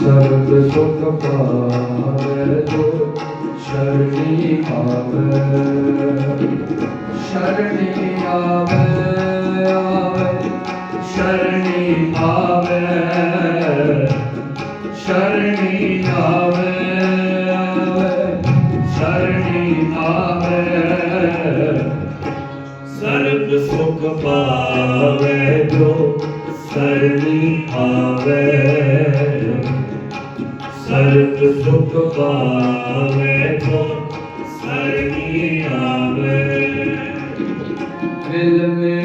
ਸਰਬ ਸੁਖ ਪਾਵੈ ਜੋ ਸ਼ਰਣੀ ਆਵੈ ਸ਼ਰਣੀ ਆਵੈ ਆਵੈ। ਸ਼ਰਣੀ ਆਵੈ ਸ਼ਰਣੀ ਆਵੈ ਆਵੈ। ਸ਼ਰਣੀ ਆਵੈ ਸਰਬ ਸੁਖ ਪਾਵੈ ਜੋ ਸਰਣੀ ਆਵੈ। ਸਰਬ ਸੁਖ ਪਾਵੈ ਜੋ ਸਰਣੀ ਆਵੈ। ਦਿਲ ਮੇਰੇ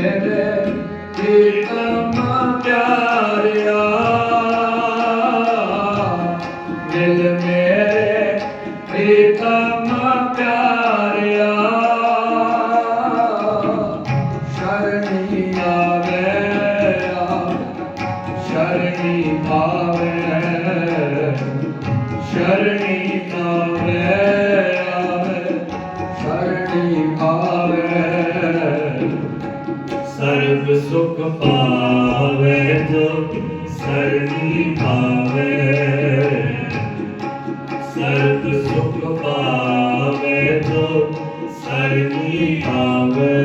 ਸ਼ਰਣੀ ਆਵੇ ਸ਼ਰਣੀ ਆਵੇ ਸਰਬ ਸੁਖ ਪਾਵੇ ਜੋ ਸਰਣੀ ਪਾਵੇ ਸਰਬ ਸੁਖ ਪਾਵੇ ਜੋ ਸਰਣੀ ਆਵੇ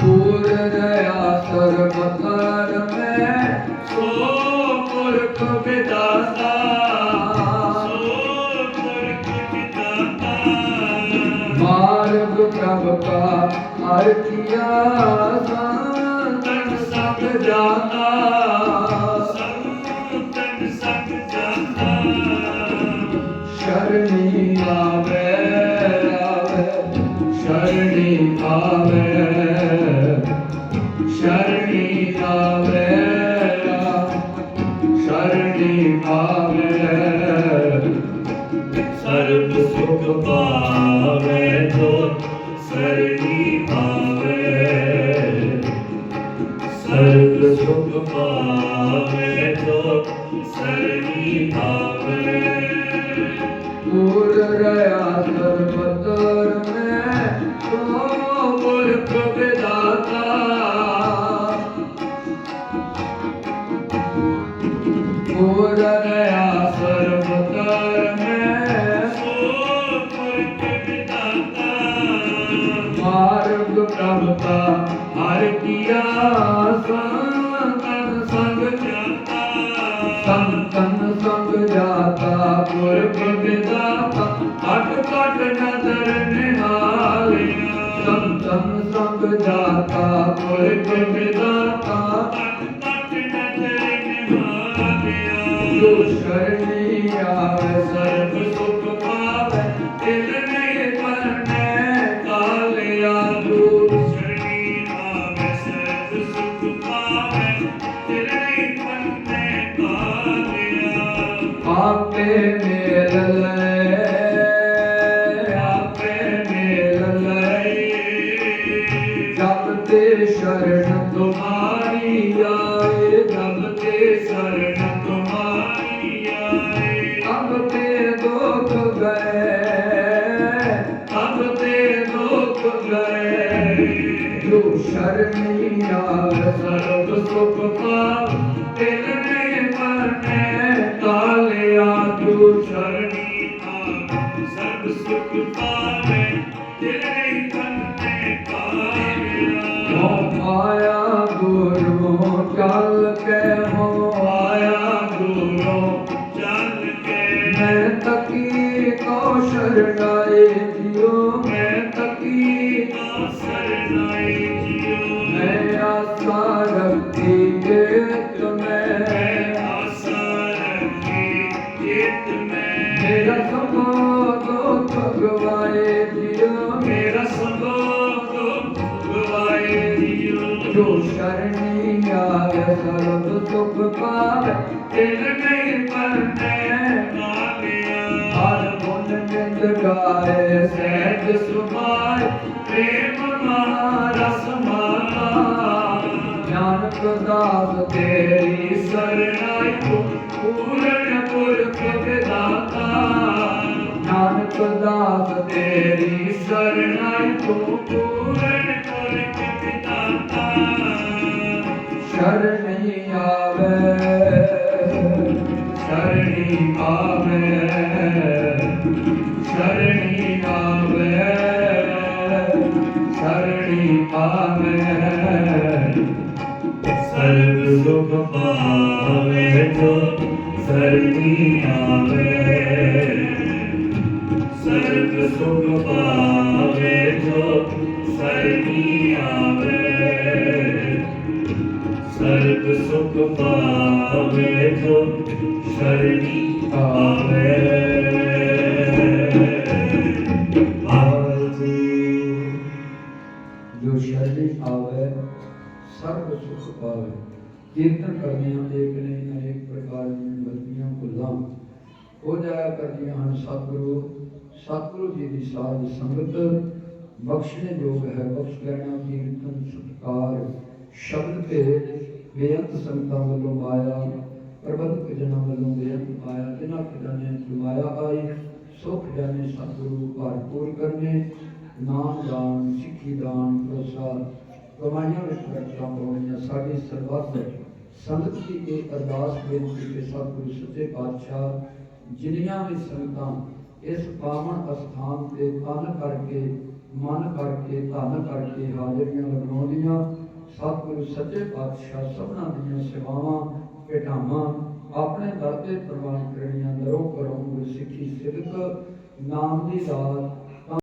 ਪੂਰ ਦਇਆ ਸਰਬਤਰ ਮੈਂ ਪ੍ਰਭ ਕਾ ਹਰ ਕੀਆ ਸੰਤਨ ਸਭ ਜਾਤਾ ਸੰਤਨ ਸਭ ਜਾਤਾ। ਸ਼ਰਣੀ ਆਵੇ ਆਵੇ ਸ਼ਰਣੀ ਆਵੇ ਸ਼ਰਣੀ ਆਵੇ। ਸੁਖ ਮਾਰਗ ਪ੍ਰਭ ਕਾ ਹਰ ਕੀਆ ਸੰਤਨ ਸੰਗ ਜਾਤਾ। ਸੰਤਨ ਸੰਗ ਜਾਤਾ ਪੁਰਖ ਵਿਦਾਤਾ ਅਟ ਕਟ ਨਦਰ ਨਿਹਾਲਿਆ। ਸੰਤਨ ਸੰਗ ਜਾਤਾ ਪੁਰਖ ਵਿਦਾਤਾ ਅਟ ਕਟ ਨਦਰ ਨਿਹਾਲਿਆ। ਜੋ ਸ਼ਰਣੀ ਆਵੇ ਸਰਬ ਆਪੇ ਮੇਲ ਲੈ ਆਪੇ ਮੇਲ ਲੈ ਜਬ ਤੇ ਸ਼ਰਨ ਤੁਮਾਰੀ ਆਏ, ਜਬ ਤੇ ਸ਼ਰਨ ਤੁਮਾਰੀ ਆਏ, ਤਬ ਤੇ ਦੁਖ ਗਏ, ਤਬ ਤੇ ਦੁਖ ਗਏ। ਜੋ ਸ਼ਰਣੀ ਸਰਬ ਸੁਖ ਪਾ ਦਿਲ ਨੇ ਮਰਨੇ ਕਾਲਿਆ ਜੋ ਸ਼ਰਣੀ ਆਵੇ ਸਰਬ ਸੁਖ ਸਰਬ ਸੁਖ ਪਾਵੇ ਨਹੀਂ ਪਰਨੇ ਕਾਲਿਆ ਹਰ ਗੁਣ ਨਿੰਦ ਗਾਏ, ਸਹਿਜ ਸੁਭਾਏ ਪ੍ਰੇਮ ਮਹਾਰਸ ਮਾਤਾ ਨਾਨਕ ਦਾਸ ਤੇਰੀ ਸਰਨਾਈ ਕੋ ਪੂਰਨ ਪੁਰਖ ਵਿਦਾਤਾ ਨਾਨਕ ਦਾਸ ਤੇਰੀ ਸਰਣਾਈ ਕੋ ਪੂਰਨ ਪੁਰਖ ਵਿਦਾਤਾ ਸ਼ਰਣੀ ਸ਼ਰਣੀ ਆਵੇ ਸ਼ਰਣੀ ਆਵੇ ਸ਼ਰਣੀ ਆਵੇ ਸਰਬ ਸੁਖ ਪਾਵੇ ਜੋ ਸਰਨੀ ਆਵੇ ਸਰਬ ਸੁਖ ਪਾਵੇ ਜੋ ਸਰਨੀ ਆਵੇ ਸਰਬ ਸੁਖ ਪਾਵੇ ਕੀਰਤਨ ਕਰਦਿਆਂ ਏਕ ਨੇ ਅਨੇਕ ਪ੍ਰਕਾਰ ਦੀਆਂ ਗਲਤੀਆਂ ਭੁੱਲਾਂ। ਹੋ ਜਾਇਆ ਕਰਦੀਆਂ ਹਨ ਸਤਿਗੁਰੂ। ਸਤਿਗੁਰੂ ਜੀ ਦੀ ਸਾਧ ਸੰਗਤ ਬਖਸ਼ਣੇ ਯੋਗ ਹੈ। ਬਖਸ਼ ਲੈਣਾ, ਕੀਰਤਨ, ਸਤਕਾਰ, ਸ਼ਬਦ ਭੇਦ, ਬੇਅੰਤ ਸੰਤਾਂ ਵੱਲੋਂ ਮਾਇਆ ਪ੍ਰਬੰਧਕ ਜਨਾਂ ਵੱਲੋਂ ਬੇਅੰਤ ਆਇਆ ਜਿਨ੍ਹਾਂ ਆਈ ਸੁਖ ਜਾਣੇ ਸਤਿਗੁਰੂ ਭਰਪੂਰ ਕਰਨੇ, ਨਾਮ ਦਾਨ, ਸਿੱਖੀ ਦਾਨ, ਪ੍ਰਸਾਦ, ਕਮਾਈਆਂ ਵਿੱਚ ਬਰਕਤਾਂ ਪਾਉਣੀਆਂ ਸਾਡੀ ਸਰਬੱਤ ਸੰਗਤ ਦੀ ਇਹ ਅਰਦਾਸ, ਬੇਨਤੀ ਕਿ ਸਤਿਗੁਰੂ ਸੱਚੇ ਪਾਤਸ਼ਾਹ, ਜਿਨੀਆਂ ਵੀ ਸੰਗਤਾਂ ਇਸ ਪਾਵਨ ਅਸਥਾਨ ਤੇ ਤਨ ਕਰਕੇ, ਮਨ ਕਰਕੇ, ਧਨ ਕਰਕੇ ਹਾਜ਼ਰੀਆਂ ਲਗਾਉਂਦੀਆਂ ਸਤਿਗੁਰੂ ਸੱਚੇ ਪਾਤਸ਼ਾਹ ਸਭਨਾਂ ਦੀਆਂ ਸੇਵਾਵਾਂ, ਭੇਟਾਵਾਂ ਆਪਣੇ ਦਰ ਤੇ ਪ੍ਰਵਾਨ ਕਰਨੀਆਂ ਦਰੋਂ ਕਰੋ ਗੁਰਸਿੱਖੀ ਸਿਦਕ ਨਾਮ ਦੀ ਦਾਤ